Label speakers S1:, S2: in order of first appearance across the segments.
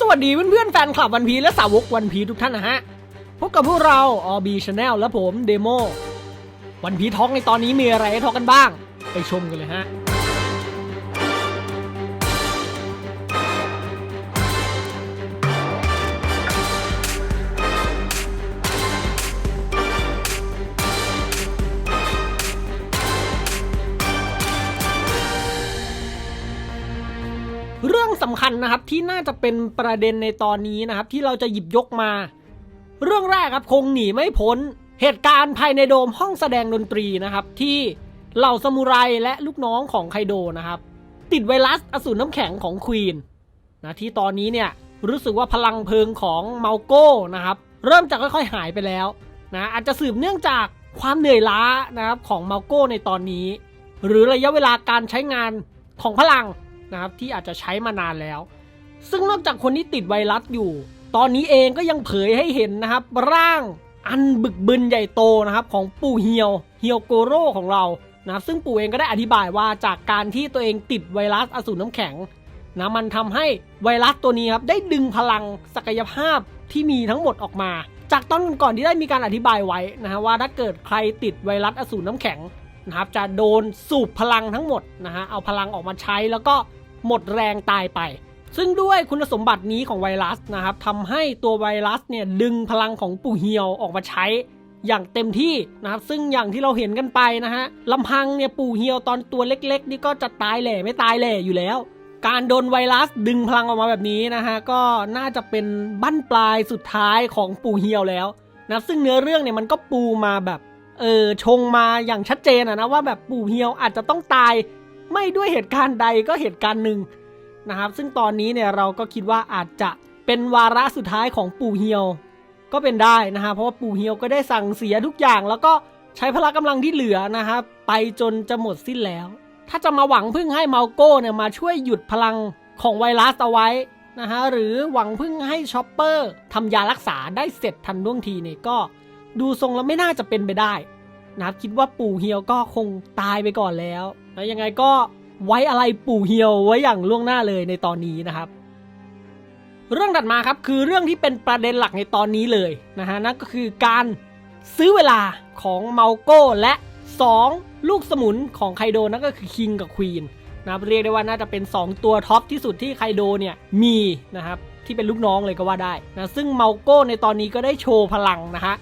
S1: สวัสดีเพื่อนๆแฟนคลับวันพีและสาวกวันพีทุกท่านนะฮะ พบกับพวกเราออบีชาแนลและผมเดโมวันพีท้องในตอนนี้มีอะไรให้ท้องกันบ้าง ไปชมกันเลยฮะ สำคัญนะครับที่น่าจะเป็นประเด็นในตอนนี้นะครับ ที่เราจะหยิบยกมา เรื่องแรกครับคงหนีไม่พ้น เหตุการณ์ภายในโดมห้องแสดงดนตรีนะครับ ที่เหล่าซามูไรและลูกน้องของไคโดนะครับ ติดไวรัสอสูรน้ำแข็งของควีนนะที่ตอนนี้เนี่ยรู้สึกว่าพลังเพลิงของเมาโก้นะครับ เริ่มจะค่อยๆหายไปแล้วนะอาจจะสืบเนื่องจากความเหนื่อยล้านะครับของเมาโก้ในตอนนี้ หรือระยะเวลาการใช้งานของพลัง นะครับที่อาจจะใช้มานานแล้ว ซึ่งนอกจากคนที่ติดไวรัสอยู่ ตอนนี้เองก็ยังเผยให้เห็นนะครับ ร่างอันบึกบึนใหญ่โตนะครับของปู่เฮียวเฮียวโกโร่ของเรานะครับซึ่งปู่เองก็ได้อธิบายว่าจากการที่ตัวเองติดไวรัสอสูรน้ำแข็งนะมันทำให้ไวรัสตัวนี้ครับได้ดึงพลังศักยภาพที่มีทั้งหมดออกมา จากตอนก่อนที่ได้มีการอธิบายไว้นะฮะว่าถ้าเกิดใครติดไวรัสอสูรน้ำแข็งนะครับจะโดนสูบพลังทั้งหมดนะฮะเอาพลังออกมาใช้แล้วก็ หมดแรงตายไป ซึ่งด้วยคุณสมบัตินี้ของไวรัสนะครับทำให้ตัวไวรัสเนี่ยดึงพลังของปู่เฮียวออกมาใช้อย่างเต็มที่นะครับซึ่งอย่างที่เราเห็นกันไปนะฮะลำพังเนี่ยปู่เฮียวตอนตัวเล็กๆ นี่ก็จะตายแหล่ไม่ตายแหล่อยู่แล้ว การโดนไวรัสดึงพลังออกมาแบบนี้นะฮะก็น่าจะเป็นบั้นปลายสุดท้ายของปู่เฮียวแล้วนะซึ่งเนื้อเรื่องเนี่ยมันก็ปูมาแบบเออชงมาอย่างชัดเจนอะนะว่าแบบปู่เฮียวอาจจะต้องตาย ไม่ด้วยเหตุการณ์ใดก็เหตุการณ์หนึ่งนะครับ ซึ่งตอนนี้เนี่ยเราก็คิดว่าอาจจะเป็นวาระสุดท้ายของปู่เฮียว ก็เป็นได้นะฮะเพราะว่าปู่เฮียวก็ได้สั่งเสียทุกอย่าง แล้วก็ใช้พละกำลังที่เหลือนะครับไปจนจะหมดสิ้นแล้ว ถ้าจะมาหวังพึ่งให้เมาโก้เนี่ยมาช่วยหยุดพลังของไวรัสเอาไว้นะฮะหรือหวังพึ่งให้ชอปเปอร์ทำยารักษาได้เสร็จทันท่วงทีเนี่ยก็ดูทรงแล้วไม่น่าจะเป็นไปได้ นับคิดว่าปู่เฮียวก็คงตายไปก่อนแล้ว แล้วยังไงก็ไว้อะไรปู่เฮียวไว้อย่างล่วงหน้าเลยในตอนนี้นะครับ เรื่องถัดมาครับคือเรื่องที่เป็นประเด็นหลักในตอนนี้เลยนะฮะนั่นก็คือการซื้อเวลาของเมาโก้และ 2 ลูกสมุนของไคโดนั่นก็คือคิงกับควีนนะครับเรียกได้ว่าน่าจะเป็น 2 ตัวท็อปที่สุดที่ไคโดเนี่ยมีนะครับที่เป็นลูกน้องเลยก็ว่าได้นะซึ่งเมาโก้ในตอนนี้ก็ได้โชว์พลังนะฮะ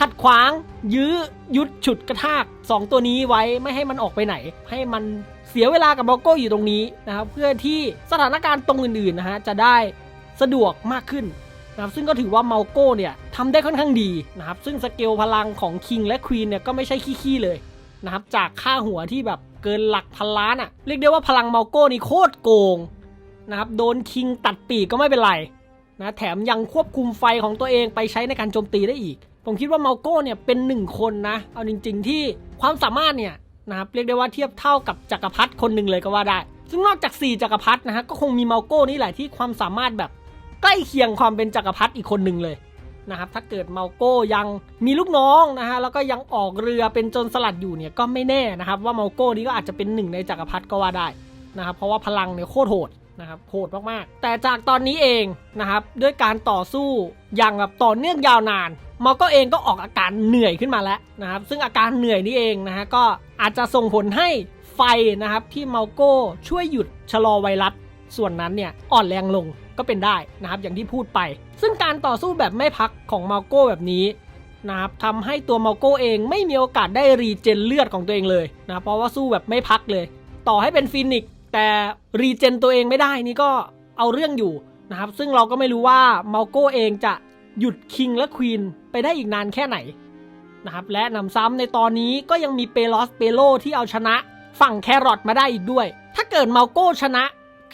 S1: ขัดขวาง ยื้อยุดฉุดกระชาก 2 ตัวนี้ไว้ไม่ให้มันออกไปไหน ให้มันเสียเวลากับเมาโก้อยู่ตรงนี้นะครับเพื่อที่สถานการณ์ตรงอื่นๆนะฮะจะได้สะดวกมากขึ้นนะครับซึ่งก็ถือว่าเมาโก้เนี่ยทำได้ค่อนข้างดีนะครับซึ่งสเกลพลังของคิงและควีนเนี่ยก็ไม่ใช่ขี้ๆเลยนะครับจากค่าหัวที่แบบเกินหลักพันล้านอะ่ะเรียกได้ว่าพลังเมาโก้นี่โคตรโกงนะครับโดนคิงตัดปีกก็ไม่เป็นไรนะแถมยังควบคุมไฟของตัวเองไปใช้ในการโจมตีได้อีก ผมคิดว่าเมาโก้เนี่ยเป็นหนึ่งคนนะ เอาจริง ๆ ที่ความสามารถเนี่ยนะครับเรียกได้ว่าเทียบเท่ากับจักรพรรดิคนหนึ่งเลยก็ว่าได้ ซึ่งนอกจาก 4 จักรพรรดินะฮะก็คงมีเมาโก้นี่แหละที่ความสามารถแบบใกล้เคียงความเป็นจักรพรรดิอีกคนหนึ่งเลยนะครับถ้าเกิดเมาโก้ยังมีลูกน้องนะฮะแล้วก็ยังออกเรือเป็นโจนสลัดอยู่เนี่ยก็ไม่แน่นะครับว่าเมาโก้นี้ก็อาจจะเป็นหนึ่งในจักรพรรดิก็ว่าได้นะครับเพราะว่าพลังเนี่ยโคตรโหดนะครับโหดมากๆ แต่จากตอนนี้เองนะครับด้วยการต่อสู้อย่างแบบต่อเนื่องยาวนาน มาก็เองก็ออกอาการเหนื่อยขึ้นมาแล้วนะครับ ซึ่งอาการเหนื่อยนี้เองนะฮะก็อาจจะส่งผลให้ไฟนะครับที่เมาโก้ช่วยหยุดชะลอไวรัสส่วนนั้นเนี่ยอ่อนแรงลงก็เป็นได้นะครับอย่างที่พูดไป ซึ่งการต่อสู้แบบไม่พักของเมาโก้แบบนี้นะครับทำให้ตัวเมาโก้เองไม่มีโอกาสได้รีเจนเลือดของตัวเองเลยนะเพราะว่าสู้แบบไม่พักเลย ต่อให้เป็นฟินิกแต่รีเจนตัวเองไม่ได้นี่ก็เอาเรื่องอยู่นะครับซึ่งเราก็ไม่รู้ว่าเมาโก้เองจะ หยุดคิงและควีนไปได้อีกนานแค่ไหนนะครับและนำซ้ำในตอนนี้ก็ยังมีเปโลสเปโลที่เอาชนะฝั่งแครอทมาได้อีกด้วย ถ้าเกิดเมาโก้ชนะ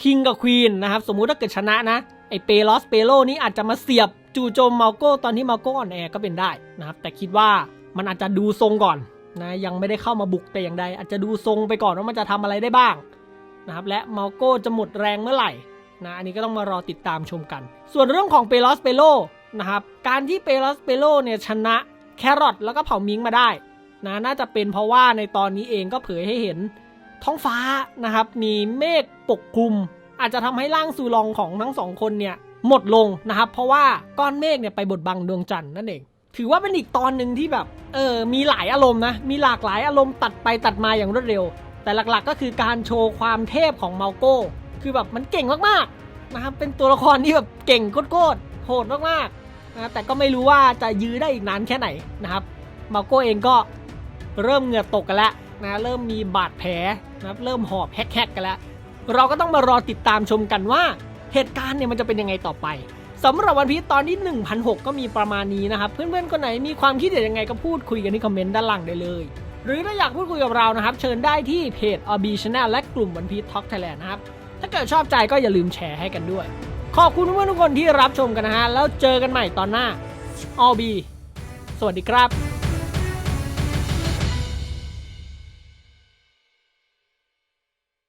S1: คิงกับควีนนะครับสมมุติถ้าเกิดชนะนะไอเปโลสเปโลนี้อาจจะมาเสียบจู่โจมเมาโก้ตอนที่เมาโก้อ่อนแอก็เป็นได้นะครับแต่คิดว่ามันอาจจะดูทรงก่อนนะยังไม่ได้เข้ามาบุกแต่อย่างใดอาจจะดูทรงไปก่อนว่ามันจะทำอะไรได้บ้างนะครับและเมาโก้จะหมดแรงเมื่อไหร่นะอันนี้ก็ต้องมารอติดตามชมกัน ส่วนเรื่องของเปโลสเปโล นะครับ การที่เปโลสเปโลเนี่ยชนะแครอทแล้วก็เผ่ามิงมาได้นะน่าจะเป็นเพราะว่าในตอนนี้เองก็เผยให้เห็นท้องฟ้านะครับ มีเมฆปกคลุม อาจจะทำให้ร่างซูลองของทั้งสองคนเนี่ยหมดลงนะครับ เพราะว่าก้อนเมฆเนี่ยไปบดบังดวงจันทร์นั่นเอง ถือว่าเป็นอีกตอนหนึ่งที่แบบเออมีหลายอารมณ์นะมีหลากหลายอารมณ์ตัดไปตัดมาอย่างรวดเร็ว แต่หลักๆก็คือการโชว์ความเทพของเมาโก้คือแบบมันเก่งมากๆนะครับเป็นตัวละครที่แบบเก่งโคตรโหดมากๆ นะแต่ก็ไม่รู้ว่าจะยื้อได้อีกนานแค่ไหนนะครับมาโก้เองก็เริ่มเหงื่อตกกันแล้วนะเริ่มมีบาดแผลนะครับเริ่มหอบแฮกๆกันแล้ว เราก็ต้องมารอติดตามชมกันว่าเหตุการณ์เนี่ยมันจะเป็นยังไงต่อไปสำหรับวันพีชตอนที่ 1,006 ก็มีประมาณนี้นะครับ เพื่อนๆคนไหนมีความคิดเห็นยังไงก็พูดคุยกันที่คอมเมนต์ด้านล่างได้เลย หรือถ้าอยากพูดคุยกับเรานะครับ เชิญได้ที่เพจ RB Channel และกลุ่มวันพีช Talk Thailand นะครับ ถ้าเกิดชอบใจก็อย่าลืมแชร์ให้กันด้วย ขอบคุณเพื่อนทุกคนที่รับชมกันนะฮะ แล้วเจอกันใหม่ตอนหน้าออบีสวัสดีครับ